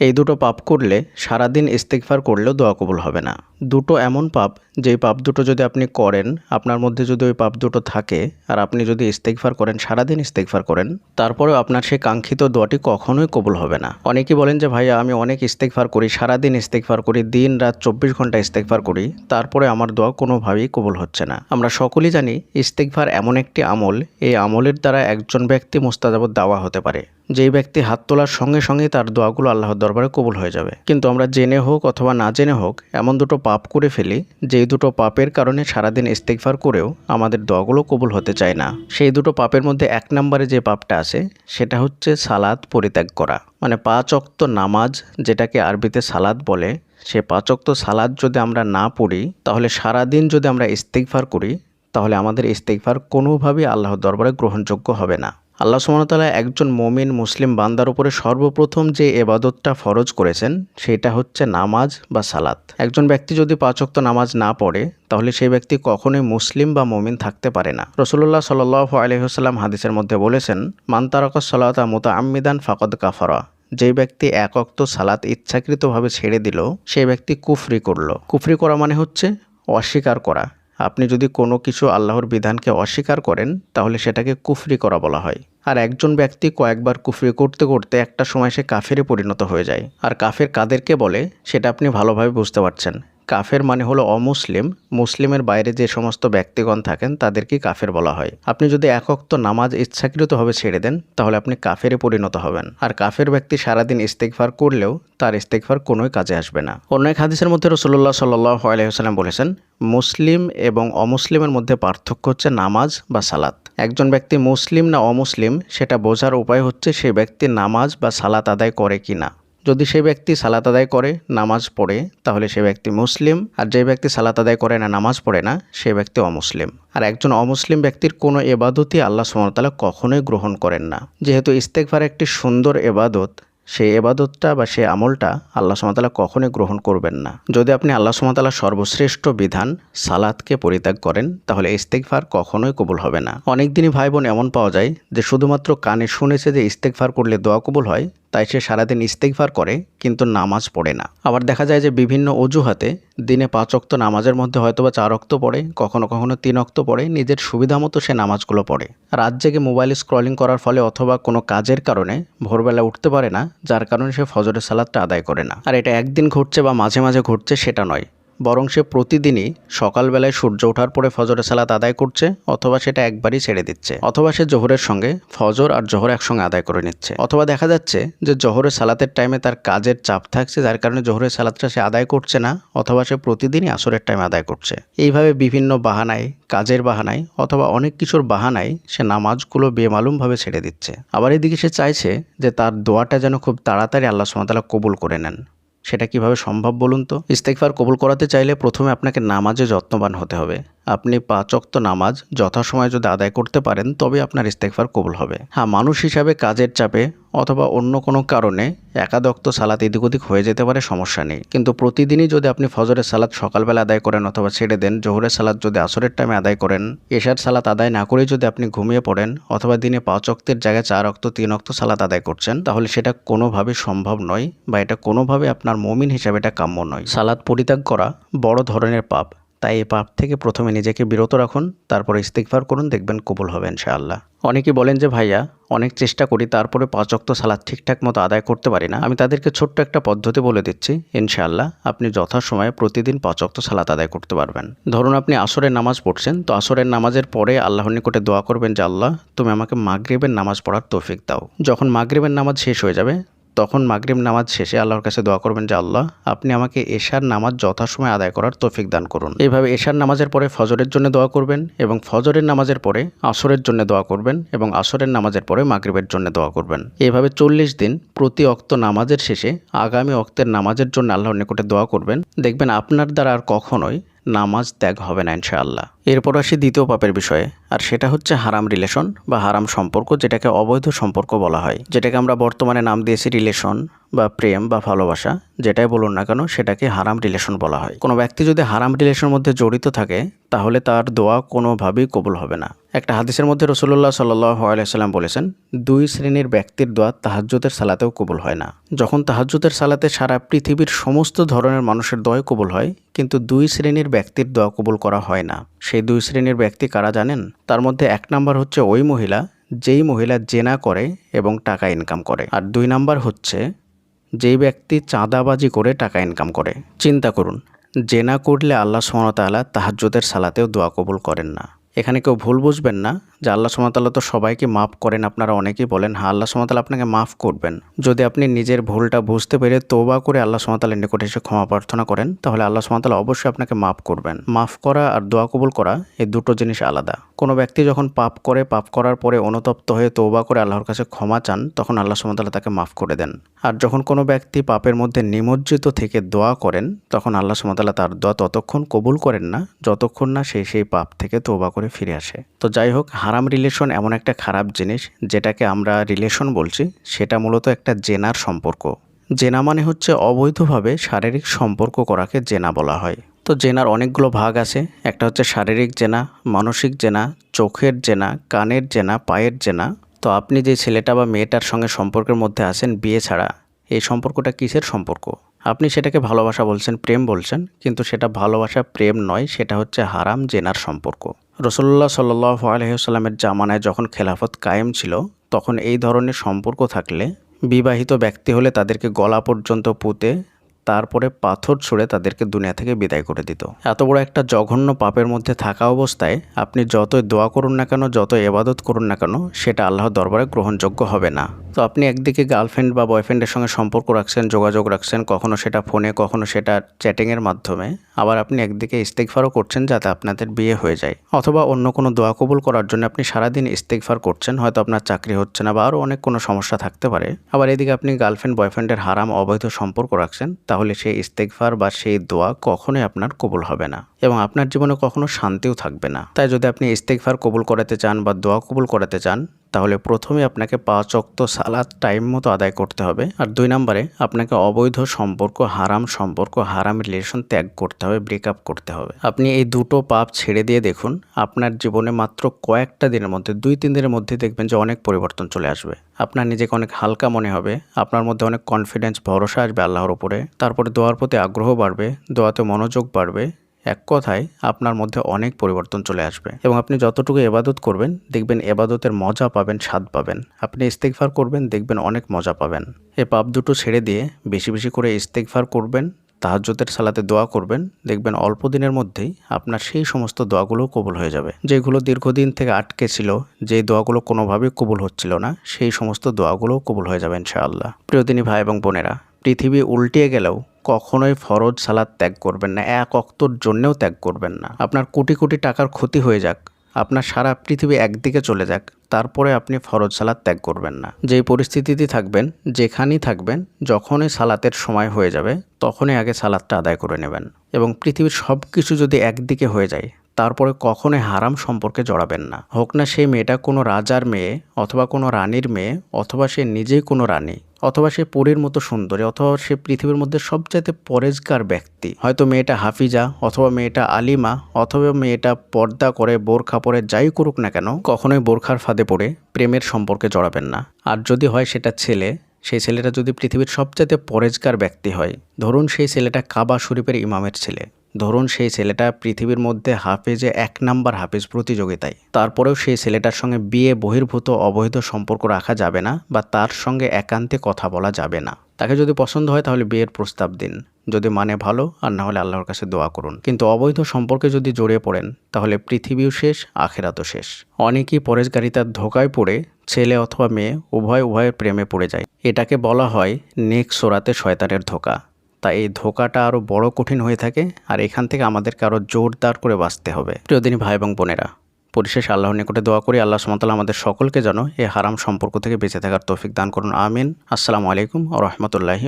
এই দুটো পাপ করলে সারাদিন ইস্তেকফার করলেও দোয়া কবুল হবে না। দুটো এমন পাপ, যেই পাপ দুটো যদি আপনি করেন, আপনার মধ্যে যদি ওই পাপ দুটো থাকে আর আপনি যদি ইস্তেকফার করেন, সারাদিন ইস্তেকফার করেন, তারপরেও আপনার সেই কাঙ্ক্ষিত দোয়াটি কখনোই কবুল হবে না। অনেকেই বলেন যে, ভাইয়া, আমি অনেক ইস্তেকফার করি, সারাদিন ইস্তেকফার করি, দিন রাত চব্বিশ ঘণ্টা ইস্তেকফার করি, তারপরে আমার দোয়া কোনোভাবেই কবুল হচ্ছে না। আমরা সকলেই জানি ইস্তেকফার এমন একটি আমল, এই আমলের দ্বারা একজন ব্যক্তি মোস্তাজাবত দাওয়া হতে পারে। যেই ব্যক্তি হাত তোলার সঙ্গে সঙ্গে তার দোয়াগুলো আল্লাহর দরবারে কবুল হয়ে যাবে। কিন্তু আমরা জেনে হোক অথবা না জেনে হোক, এমন দুটো পাপ করে ফেলি, যেই দুটো পাপের কারণে সারাদিন ইস্তেকফার করেও আমাদের দোয়াগুলো কবুল হতে চায় না। সেই দুটো পাপের মধ্যে এক নম্বরে যে পাপটা আছে, সেটা হচ্ছে সালাদ পরিত্যাগ করা। মানে পাঁচ অক্ত নামাজ, যেটাকে আরবিতে সালাদ বলে, সে পাঁচ অক্ত সালাদ যদি আমরা না পড়ি, তাহলে সারাদিন যদি আমরা ইস্তেকফার করি, তাহলে আমাদের ইস্তেকফার কোনোভাবেই আল্লাহর দরবারে গ্রহণযোগ্য হবে না। আল্লাহ সুমনতালা একজন মমিন মুসলিম বান্দার উপরে সর্বপ্রথম যে এবাদতটা ফরজ করেছেন, সেটা হচ্ছে নামাজ বা সালাত। একজন ব্যক্তি যদি পাঁচক্ত নামাজ না পড়ে, তাহলে সেই ব্যক্তি কখনোই মুসলিম বা মমিন থাকতে পারে না। রসুল্লাহ সাল আলহিহাস্লাম হাদিসের মধ্যে বলেছেন মান্তারক সালাতা মুতা আম্মিদান ফাকদ কাফারা। যে ব্যক্তি এক অক্ত সালাত ইচ্ছাকৃতভাবে ছেড়ে দিল, সেই ব্যক্তি কুফরি করল। কুফরি করা মানে হচ্ছে অস্বীকার করা। আপনি যদি কোনো কিছু আল্লাহর বিধানকে অস্বীকার করেন, তাহলে সেটাকে কুফরি করা বলা হয়। আর একজন ব্যক্তি কয়েকবার কুফরি করতে করতে একটা সময় সে কাফেরে পরিণত হয়ে যায়। আর কাফের কাদেরকে বলে, সেটা আপনি ভালোভাবে বুঝতে পারছেন। কাফের মানে হলো অমুসলিম। মুসলিমের বাইরে যে সমস্ত ব্যক্তিগণ থাকেন, তাদেরকে কাফের বলা হয়। আপনি যদি একক্ত নামাজ ইচ্ছাকৃতভাবে ছেড়ে দেন, তাহলে আপনি কাফেরে পরিণত হবেন। আর কাফের ব্যক্তি সারাদিন ইস্তেকফার করলেও, তার ইস্তেকফার কোনোই কাজে আসবে না। অন্য এক হাদিসের মধ্যে রসুল্লাহ সাল্লাহ আলহিহাস্লাম বলেছেন, মুসলিম এবং অমুসলিমের মধ্যে পার্থক্য হচ্ছে নামাজ বা সালাত। একজন ব্যক্তি মুসলিম না অমুসলিম, সেটা বোঝার উপায় হচ্ছে সে ব্যক্তি নামাজ বা সালাত আদায় করে কি না যদি সে ব্যক্তি সালাত আদায় করে, নামাজ পড়ে, তাহলে সে ব্যক্তি মুসলিম। আর যে ব্যক্তি সালাত আদায় করে না, নামাজ পড়ে না, সে ব্যক্তি অমুসলিম। আর একজন অমুসলিম ব্যক্তির কোনো এবাদতই আল্লাহ সুমতালা কখনোই গ্রহণ করেন না। যেহেতু ইস্তেকভার একটি সুন্দর এবাদত সেই এবাদতটা বা সেই আমলটা আল্লাহ সুমতালা কখনোই গ্রহণ করবেন না। যদি আপনি আল্লাহ সুমতালার সর্বশ্রেষ্ঠ বিধান সালাদকে পরিত্যাগ করেন, তাহলে ইস্তেকফার কখনোই কবুল হবে না। অনেক দিনই ভাই বোন এমন পাওয়া যায় যে, শুধুমাত্র কানে শুনেছে যে ইস্তেকফার করলে দোয়া কবুল হয় তাই সে সারাদিন ইস্তেকভার করে, কিন্তু নামাজ পড়ে না। আবার দেখা যায় যে বিভিন্ন অজুহাতে দিনে পাঁচ অক্ত নামাজের মধ্যে হয়তো বা চার অক্ত পড়ে, কখনো কখনো তিন অক্ত পড়ে, নিজের সুবিধা মতো সে নামাজগুলো পড়ে। রাত জেগে মোবাইল স্ক্রলিং করার ফলে অথবা কোনো কাজের কারণে ভোরবেলা উঠতে পারে না, যার কারণে সে ফজরের সালাদটা আদায় করে না। আর এটা একদিন ঘটছে বা মাঝে মাঝে ঘটছে সেটা নয়। বরং সে প্রতিদিনই সকালবেলায় সূর্য ওঠার পরে ফজরের সালাত আদায় করছে অথবা সেটা একবারই ছেড়ে দিচ্ছে। অথবা সে জোহরের সঙ্গে ফজর আর জোহর একসঙ্গে আদায় করে নিচ্ছে। অথবা দেখা যাচ্ছে যে জোহরের সালাতের টাইমে তার কাজের চাপ থাকছে, যার কারণে জোহরের সালাতটা সে আদায় করছে না, অথবা সে প্রতিদিনই আসরের টাইমে আদায় করছে। এইভাবে বিভিন্ন বাহানায়, কাজের বাহানায় অথবা অনেক কিছুর বাহানায় সে নামাজগুলো বেমালুমভাবে ছেড়ে দিচ্ছে। আবার এদিকে সে চাইছে যে তার দোয়াটা যেন খুব তাড়াতাড়ি আল্লাহ সুমতালা কবুল করে নেন। সেটা কীভাবে সম্ভব বলুন তো? ইস্তেকফার কবুল করাতে চাইলে প্রথমে আপনাকে নামাজে যত্নবান হতে হবে। আপনি পাঁচ অক্ত নামাজ যথাসময়ে যদি আদায় করতে পারেন, তবে আপনার ইস্তেকফার কবুল হবে। হ্যাঁ মানুষ হিসাবে কাজের চাপে অথবা অন্য কোনো কারণে একাদক্ত সালাত এদিক ওদিক হয়ে যেতে পারে, সমস্যা নেই। কিন্তু প্রতিদিনই যদি আপনি ফজরের সালাত সকালবেলা আদায় করেন অথবা ছেড়ে দেন, জোহরের সালাত যদি আসরের টাইমে আদায় করেন, এশার সালাত আদায় না করেই যদি আপনি ঘুমিয়ে পড়েন অথবা দিনে পাঁচ অক্তের জায়গায় চার অক্ত তিন অক্ত সালাত আদায় করছেন, তাহলে সেটা কোনোভাবে সম্ভব নয় বা এটা কোনোভাবে আপনার মমিন হিসাবে এটা কাম্য নয়। সালাদ পরিত্যাগ করা বড় ধরনের পাপ। তাই এই পাপ থেকে প্রথমে নিজেকে বিরত রাখুন, তারপরে ইস্তিকফার করুন, দেখবেন কবুল হবে ইনশাআল্লাহ। অনেকেই বলেন যে, ভাইয়া, অনেক চেষ্টা করি, তারপরে পাঁচ অক্ত সালাদ ঠিকঠাক মতো আদায় করতে পারি না। আমি তাদেরকে ছোট্ট একটা পদ্ধতি বলে দিচ্ছি, ইনশাআল্লাহ, আপনি যথাসময়ে প্রতিদিন পাঁচ অক্ত সালাত আদায় করতে পারবেন। ধরুন আপনি আসরের নামাজ পড়ছেন, তো আসরের নামাজের পরে আল্লাহর নিকটে দোয়া করবেন যে, আল্লাহ, তুমি আমাকে মাগরিবের নামাজ পড়ার তৌফিক দাও। যখন মাগরিবের নামাজ শেষ হয়ে যাবে তখন মাগরিব নামাজ শেষে আল্লাহর কাছে দোয়া করবেন যে, আল্লাহ, আপনি আমাকে এশার নামাজ যথাসময়ে আদায় করার তৌফিক দান করুন। এভাবে এশার নামাজের পরে ফজরের জন্য দোয়া করবেন এবং ফজরের নামাজের পরে আসরের জন্য দোয়া করবেন এবং আসরের নামাজের পরে মাগরিবের জন্য দোয়া করবেন। এভাবে চল্লিশ দিন প্রতি অক্ত নামাজের শেষে আগামী অক্তের নামাজের জন্য আল্লাহর নিকটে দোয়া করবেন। দেখবেন আপনার দ্বারা আর কখনোই নামাজ ত্যাগ হবে না ইনশাআল্লাহ। এরপর আসি দ্বিতীয় পাপের বিষয়ে, আর সেটা হচ্ছে হারাম রিলেশন বা হারাম সম্পর্ক যেটাকে অবৈধ সম্পর্ক বলা হয়। যেটাকে আমরা বর্তমানে নাম দিয়েছি রিলেশন বা প্রেম বা ভালোবাসা, যেটাই বলুন না কেন সেটাকে হারাম রিলেশন বলা হয়। কোনো ব্যক্তি যদি হারাম রিলেশনের মধ্যে জড়িত থাকে, তাহলে তার দোয়া কোনোভাবেই কবুল হবে না। একটা হাদিসের মধ্যে রসুল্লাহ সাল্লাম বলেছেন, দুই শ্রেণির ব্যক্তির দোয়া তাহাজ্জুদের সালাতেও কবুল হয় না। যখন তাহাজ্জুদের সালাতে সারা পৃথিবীর সমস্ত ধরনের মানুষের দোয়াই কবুল হয়, কিন্তু দুই শ্রেণির ব্যক্তির দোয়া কবুল করা হয় না। সেই দুই শ্রেণির ব্যক্তি কারা জানেন? তার মধ্যে এক নাম্বার হচ্ছে ওই মহিলা, যেই মহিলা জেনা করে এবং টাকা ইনকাম করে। আর দুই নাম্বার হচ্ছে যেই ব্যক্তি চাঁদাবাজি করে টাকা ইনকাম করে। চিন্তা করুন, জেনা করলে আল্লাহ সুমতাল্লাহ তাহাজ্যদের সালাতেও দোয়া কবুল করেন না। এখানে কেউ ভুল বুঝবেন না যে আল্লাহ সুমতাল্লাহ তো সবাইকে মাফ করেন, আপনারা অনেকেই বলেন হ্যাঁ আল্লাহ সুমতাল্লাহ আপনাকে মাফ করবেন। যদি আপনি নিজের ভুলটা বুঝতে পেরে তোবা করে আল্লাহ সুমতাল্লাহ নিকটে এসে ক্ষমা প্রার্থনা করেন, তাহলে আল্লাহ সুমতাল্লাহ অবশ্যই আপনাকে মাফ করবেন। মাফ করা আর দোয়া কবুল করা এই দুটো জিনিস আলাদা। কোনো ব্যক্তি যখন পাপ করে, পাপ করার পরে অনুতপ্ত হয়ে তোবা করে আল্লাহর কাছে ক্ষমা চান, তখন আল্লাহ সুমতাল্লাহ তাকে মাফ করে দেন। আর যখন কোনো ব্যক্তি পাপের মধ্যে নিমজ্জিত থেকে দোয়া করেন, তখন আল্লাহ সুমতাল্লাহ তার দোয়া ততক্ষণ কবুল করেন না, যতক্ষণ না সে সেই পাপ থেকে তোবা করে ফিরে আসে। তো যাই হোক হারাম রিলেশন এমন একটা খারাপ জিনিস যেটাকে আমরা রিলেশন বলছি, সেটা মূলত একটা জেনার সম্পর্ক। জেনা মানে হচ্ছে অবৈধভাবে শারীরিক সম্পর্ক করাকে জেনা বলা হয়। তো জেনার অনেকগুলো ভাগ আছে, একটা হচ্ছে শারীরিক জেনা, মানসিক জেনা, চোখের জেনা, কানের জেনা, পায়ের জেনা। তো আপনি যে ছেলেটা বা মেয়েটার সঙ্গে সম্পর্কের মধ্যে আছেন বিয়ে ছাড়া, এই সম্পর্কটা কিসের সম্পর্ক? আপনি সেটাকে ভালোবাসা বলছেন, প্রেম বলছেন, কিন্তু সেটা ভালোবাসা, প্রেম নয়, সেটা হচ্ছে হারাম জেনার সম্পর্ক। রসল্লাহ সাল্লাহ আলহিসাল্লামের জামানায় যখন খেলাফত কায়েম ছিল, তখন এই ধরনের সম্পর্ক থাকলে বিবাহিত ব্যক্তি হলে তাদেরকে গলা পর্যন্ত পুঁতে তারপরে পাথর ছুঁড়ে তাদেরকে দুনিয়া থেকে বিদায় করে দিত। এত বড় একটা জঘন্য পাপের মধ্যে থাকা অবস্থায় আপনি যতই দোয়া করুন না কেন যত এবাদত করুন না কেন, সেটা আল্লাহর দরবারে গ্রহণযোগ্য হবে না। তো আপনি একদিকে গার্লফ্রেন্ড বা বয়ফ্রেন্ডের সঙ্গে সম্পর্ক রাখছেন, যোগাযোগ রাখছেন, কখনো সেটা ফোনে, কখনো সেটা চ্যাটিংয়ের মাধ্যমে, আবার আপনি একদিকে ইস্তেকফারও করছেন যাতে আপনাদের বিয়ে হয়ে যায়। অথবা অন্য কোনো দোয়া কবুল করার জন্য আপনি সারাদিন ইস্তেকফার করছেন, হয়তো আপনার চাকরি হচ্ছে না বা আরও অনেক কোনো সমস্যা থাকতে পারে। আবার এদিকে আপনি গার্লফ্রেন্ড, বয়ফ্রেন্ডের হারাম, অবৈধ সম্পর্ক রাখছেন তাহলে সেই ইস্তেকফার বা সেই দোয়া কখনোই আপনার কবুল হবে না এবং আপনার জীবনে কখনো শান্তিও থাকবে না। তাই যদি আপনি ইস্তেকফার কবুল করাতে চান বা দোয়া কবুল করাতে চান তাহলে প্রথমে আপনাকে পাঁচ অক্ত সালাদ টাইম মতো আদায় করতে হবে। আর দুই নম্বরে, আপনাকে অবৈধ সম্পর্ক, হারাম সম্পর্ক, হারাম রিলেশন ত্যাগ করতে হবে ব্রেকআপ করতে হবে। আপনি এই দুটো পাপ ছেড়ে দিয়ে দেখুন, আপনার জীবনে মাত্র কয়েকটা দিনের মধ্যে, দুই তিন দিনের মধ্যে দেখবেন যে অনেক পরিবর্তন চলে আসবে। আপনার নিজেকে অনেক হালকা মনে হবে, আপনার মধ্যে অনেক কনফিডেন্স ভরসা আসবে আল্লাহর উপরে। তারপরে দোয়ার প্রতি আগ্রহ বাড়বে, দোয়াতে মনোযোগ বাড়বে এক কথায় আপনার মধ্যে অনেক পরিবর্তন চলে আসবে এবং আপনি যতটুকু এবাদত করবেন, দেখবেন এবাদতের মজা পাবেন, স্বাদ পাবেন। আপনি ইস্তেকফার করবেন, দেখবেন অনেক মজা পাবেন। এ পাপ দুটো ছেড়ে দিয়ে বেশি বেশি করে ইস্তেকফার করবেন তাহাজ্যতের সালাতে দোয়া করবেন, দেখবেন অল্প দিনের মধ্যেই আপনার সেই সমস্ত দোয়াগুলো কবুল হয়ে যাবে। যেগুলো দীর্ঘদিন থেকে আটকে ছিল, যে দোয়াগুলো কোনোভাবেই কবুল হচ্ছিল না, সেই সমস্ত দোয়াগুলো কবুল হয়ে যাবে ইনশাআল্লাহ। প্রিয়দিনী ভাই এবং বোনেরা, পৃথিবী উল্টিয়ে গেলেও কখনোই ফরজ সালাদ ত্যাগ করবেন না, এক অক্তর জন্যেও ত্যাগ করবেন না। আপনার কোটি কোটি টাকার ক্ষতি হয়ে যাক, আপনার সারা পৃথিবী একদিকে চলে যাক, তারপরে আপনি ফরজ সালাদ ত্যাগ করবেন না। যেই পরিস্থিতিতে থাকবেন, যেখানেই থাকবেন, যখনই সালাতের সময় হয়ে যাবে, তখনই আগে সালাদটা আদায় করে নেবেন। এবং পৃথিবীর সব কিছু যদি একদিকে হয়ে যায় তারপরে কখনোই হারাম সম্পর্কে জড়াবেন না। হোক না সেই মেয়েটা কোনো রাজার মেয়ে অথবা কোনো রানীর মেয়ে অথবা সে নিজেই কোনো রানী অথবা সে পরীর মতো সুন্দরী অথবা সে পৃথিবীর মধ্যে সবচাইতে পরেজগার ব্যক্তি। হয়তো মেয়েটা হাফিজা অথবা মেয়েটা আলিমা অথবা মেয়েটা পর্দা করে বোরখা পরে যাই করুক না কেন, কখনোই বোরখার ফাঁদে পড়ে প্রেমের সম্পর্কে জড়াবেন না। আর যদি হয় সেটা ছেলে, সেই ছেলেটা যদি পৃথিবীর সবচাইতে পরেজগার ব্যক্তি হয়, ধরুন সেই ছেলেটা কাবা শরীফের ইমামের ছেলে। ধরুন সেই ছেলেটা পৃথিবীর মধ্যে হাফেজে এক নাম্বার হাফেজ প্রতিযোগিতায়। তারপরেও সেই ছেলেটার সঙ্গে বিয়ে, বহির্ভূত, অবৈধ সম্পর্ক রাখা যাবে না বা তার সঙ্গে একান্তে কথা বলা যাবে না। তাকে যদি পছন্দ হয় তাহলে বিয়ের প্রস্তাব দিন। যদি মানে ভালো, আর না হলে আল্লাহর কাছে দোয়া করুন। কিন্তু অবৈধ সম্পর্কে যদি জড়িয়ে পড়েন, তাহলে পৃথিবীও শেষ, আখেরাতও শেষ। অনেকেই পরেশগারিতার ধোকায় পড়ে ছেলে অথবা মেয়ে উভয় উভয়ের প্রেমে পড়ে যায়। এটাকে বলা হয় নেক সোরাতে শয়তানের ধোকা। তা এই ধোকাটা আরও বড় কঠিন হয়ে থাকে আর এখান থেকে আমাদেরকে আরও জোরদার করে বাঁচতে হবে। প্রিয়দিনী ভাই এবং বোনেরা, পরিশেষ আল্লাহর নিকটে দোয়া করি, আল্লাহ সুমতাল আমাদের সকলকে যেন এই হারাম সম্পর্ক থেকে বেঁচে থাকার তৌফিক দান করুন, আমিন। আসসালামু আলাইকুম ও রহমতুল্লাহি